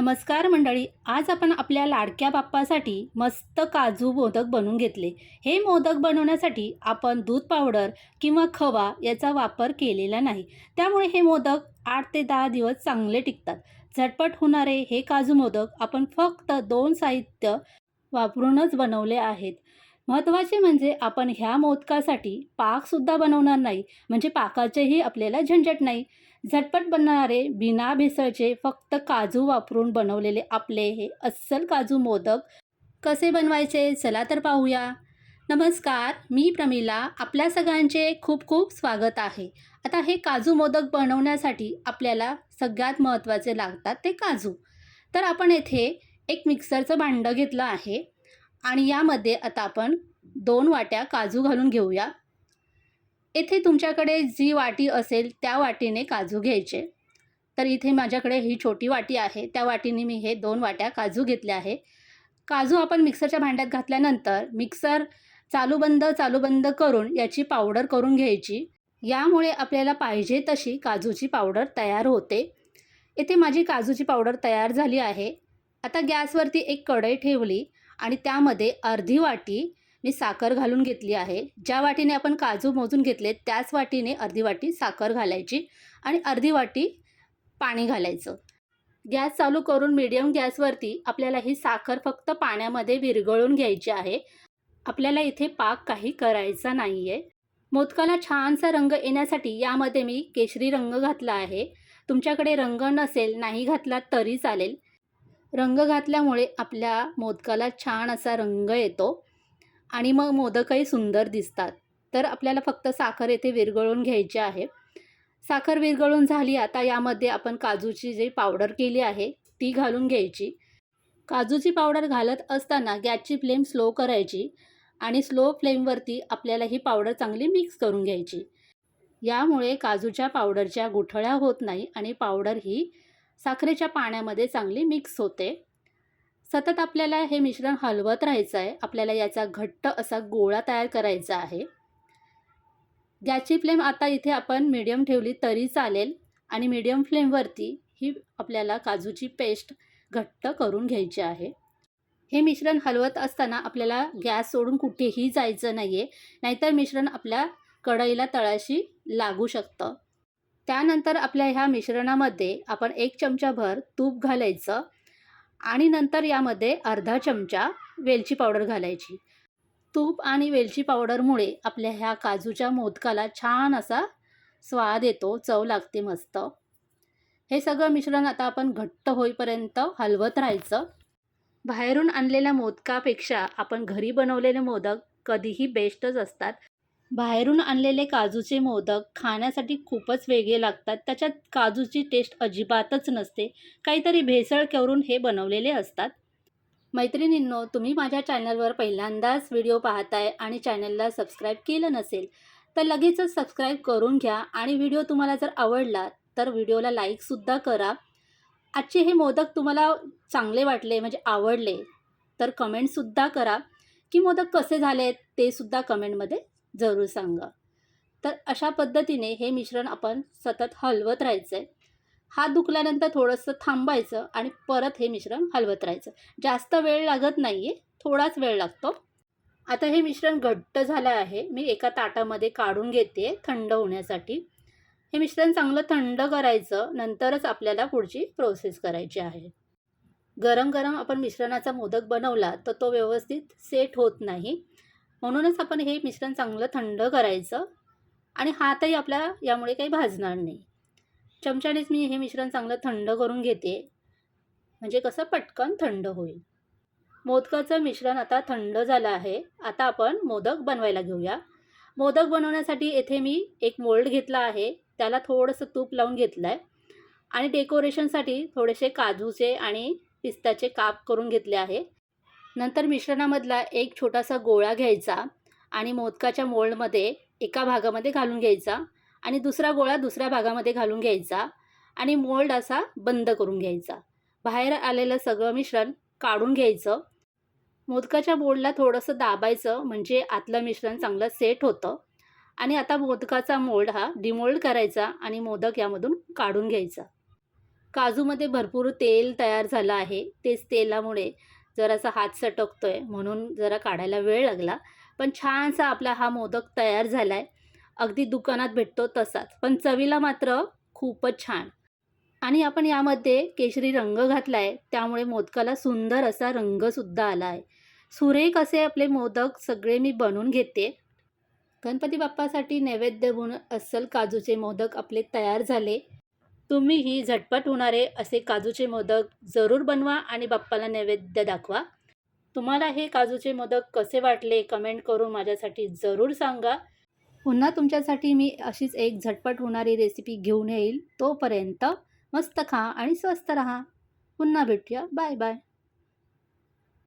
नमस्कार मंडळी आज आपण आपल्या लाडक्या बाप्पासाठी मस्त काजू मोदक बनवून घेतले. हे मोदक बनवण्यासाठी आपण दूध पावडर किंवा खवा याचा वापर केलेला नाही. त्यामुळे हे मोदक आठ ते दहा दिवस चांगले टिकतात. झटपट होणारे हे काजू मोदक आपण फक्त दोन साहित्य वापरूनच बनवले आहेत. महत्त्वाचे म्हणजे आपण ह्या मोदकासाठी पाकसुद्धा बनवणार नाही. म्हणजे पाकाचेही आपल्याला झंझट नाही. झटपट बनणारे बिना भेसळचे फक्त काजू वापरून बनवलेले आपले हे अस्सल काजू मोदक कसे बनवायचे चला तर पाहूया. नमस्कार मी प्रमिला. आपल्या सगळ्यांचे खूप खूप स्वागत आहे. आता हे काजू मोदक बनवण्यासाठी आपल्याला सगळ्यात महत्त्वाचे लागतात ते काजू. तर आपण येथे एक मिक्सरचं भांडं घेतलं आहे. आणि यामध्ये आता आपण दोन वाट्या काजू घालून घेऊया. येथे तुमच्याकडे जी वाटी असेल त्या वाटीने काजू घ्यायचे. तर इथे माझ्याकडे ही छोटी वाटी आहे. त्या वाटीने मी हे दोन वाट्या काजू घेतल्या आहे. काजू आपण मिक्सरच्या भांड्यात घातल्यानंतर मिक्सर चालू बंद चालू बंद करून याची पावडर करून घ्यायची. यामुळे आपल्याला पाहिजे तशी काजूची पावडर तयार होते. इथे माझी काजूची पावडर तयार झाली आहे. आता गॅसवरती एक कढई ठेवली. आणि त्यामध्ये अर्धी वाटी मी साखर घालून घेतली आहे. ज्या वाटीने आपण काजू मोजून घेतले त्याच वाटीने अर्धी वाटी साखर घालायची आणि अर्धी वाटी पाणी घालायचं. गॅस चालू करून मीडियम गॅसवरती आपल्याला ही साखर फक्त पाण्यामध्ये विरघळून घ्यायची आहे. आपल्याला इथे पाक काही करायचा नाही आहे मोदकाला छानसा रंग येण्यासाठी यामध्ये मी केशरी रंग घातला आहे. तुमच्याकडे रंग नसेल नाही घातला तरी चालेल. रंग घातल्यामुळे आपल्या मोदकाला छान असा रंग येतो आणि मग मोदकही सुंदर दिसतात. तर आपल्याला फक्त साखर येथे विरघळून घ्यायची आहे. साखर विरघळून झाली आता यामध्ये आपण काजूची जी पावडर केली आहे ती घालून घ्यायची. काजूची पावडर घालत असताना गॅसची फ्लेम स्लो करायची आणि स्लो फ्लेमवरती आपल्याला ही पावडर चांगली मिक्स करून घ्यायची. यामुळे काजूच्या पावडरच्या गुठळ्या होत नाही आणि पावडर ही साखरेच्या पाण्यामध्ये चांगली मिक्स होते. सतत आपल्याला हे मिश्रण हलवत राहायचं आहे आपल्याला याचा घट्ट असा गोळा तयार करायचा आहे. गॅसची फ्लेम आता इथे आपण मीडियम ठेवली तरी चालेल आणि मीडियम फ्लेमवरती ही आपल्याला काजूची पेस्ट घट्ट करून घ्यायची आहे. हे मिश्रण हलवत असताना आपल्याला गॅस सोडून कुठेही जायचं नाही आहे नाहीतर मिश्रण आपल्या कढईला तळाशी लागू शकतं. त्यानंतर आपल्या ह्या मिश्रणामध्ये आपण एक चमचाभर तूप घालायचं आणि नंतर यामध्ये अर्धा चमचा वेलची पावडर घालायची. तूप आणि वेलची पावडरमुळे आपल्या ह्या काजूच्या मोदकाला छान असा स्वाद येतो चव लागते मस्त. हे सगळं मिश्रण आता आपण घट्ट होईपर्यंत हलवत राहायचं. बाहेरून आणलेल्या मोदकापेक्षा आपण घरी बनवलेले मोदक कधीही बेस्टच असतात. बाहेरून आणलेले काजूचे मोदक खाण्यासाठी खूपच वेगळे लागतात. त्याच्यात काजूची टेस्ट अजिबातच नसते. काहीतरी भेसळ करून हे बनवलेले असतात. मैत्रिणींनो तुम्ही माझ्या चॅनलवर पहिल्यांदाच व्हिडिओ पाहताय आणि चॅनलला सबस्क्राईब केलं नसेल तर लगेचच सबस्क्राईब करून घ्या आणि व्हिडिओ तुम्हाला जर आवडला तर व्हिडिओला लाईकसुद्धा करा. आजचे हे मोदक तुम्हाला चांगले वाटले म्हणजे आवडले तर कमेंटसुद्धा करा. की मोदक कसे झाले ते सुद्धा कमेंटमध्ये जरूर सांगा. तर अशा पद्धतीने हे मिश्रण आपण सतत हलवत राहायचं आहे हात दुखल्यानंतर थोडंसं थांबायचं आणि परत हे मिश्रण हलवत राहायचं. जास्त वेळ लागत नाही आहे थोडाच वेळ लागतो. आता हे मिश्रण घट्ट झालं आहे. मी एका ताटामध्ये काढून घेते थंड होण्यासाठी. हे मिश्रण चांगलं थंड करायचं नंतरच आपल्याला पुढची प्रोसेस करायची आहे. गरम गरम आपण मिश्रणाचा मोदक बनवला तर तो व्यवस्थित सेट होत नाही. म्हणूनच आपण हे मिश्रण चांगलं थंड करायचं आणि हातही आपला यामुळे काही भाजणार नाही. चमच्यानेच मी हे मिश्रण चांगलं थंड करून घेते. म्हणजे कसं? पटकन थंड होईल. मोदकाचं मिश्रण आता थंड झालं आहे. आता आपण मोदक बनवायला घेऊया. मोदक बनवण्यासाठी येथे मी एक मोल्ड घेतला आहे. त्याला थोडंसं तूप लावून घेतलं आहे आणि डेकोरेशनसाठी थोडेसे काजूचे आणि पिस्ताचे काप करून घेतले आहे. नंतर मिश्रणामधला एक छोटासा गोळा घ्यायचा आणि मोदकाच्या मोल्डमध्ये एका भागामध्ये घालून घ्यायचा आणि दुसरा गोळा दुसऱ्या भागामध्ये घालून घ्यायचा आणि मोल्ड असा बंद करून घ्यायचा. बाहेर आलेलं सगळं मिश्रण काढून घ्यायचं. मोदकाच्या मोल्डला थोडंसं दाबायचं म्हणजे आतलं मिश्रण चांगलं सेट होतं. आणि आता मोदकाचा मोल्ड हा डिमोल्ड करायचा आणि मोदक यामधून काढून घ्यायचा. काजूमध्ये भरपूर तेल तयार झालं आहे. तेच तेलामुळे जरासा हात सटकतोय म्हणून जरा काढायला वेळ लागला. पण छानसा आपला हा मोदक तयार झाला आहे अगदी दुकानात भेटतो तसाच. पण चवीला मात्र खूपच छान. आणि आपण यामध्ये केशरी रंग घातला आहे त्यामुळे मोदकाला सुंदर असा रंगसुद्धा आला आहे सुरेख असे आपले मोदक सगळे मी बनवून घेते. गणपती बाप्पासाठी नैवेद्य म्हणून अस्सल काजूचे मोदक आपले तयार झाले. तुम्हीही झटपट होणारे असे काजूचे मोदक जरूर बनवा आणि बाप्पाला नैवेद्य दाखवा. तुम्हाला हे काजूचे मोदक कसे वाटले कमेंट करून माझ्यासाठी जरूर सांगा. पुन्हा तुमच्यासाठी मी अशीच एक झटपट होणारी रेसिपी घेऊन येईल. तोपर्यंत मस्त खा आणि स्वस्त रहा. पुन्हा भेटूया. Bye bye.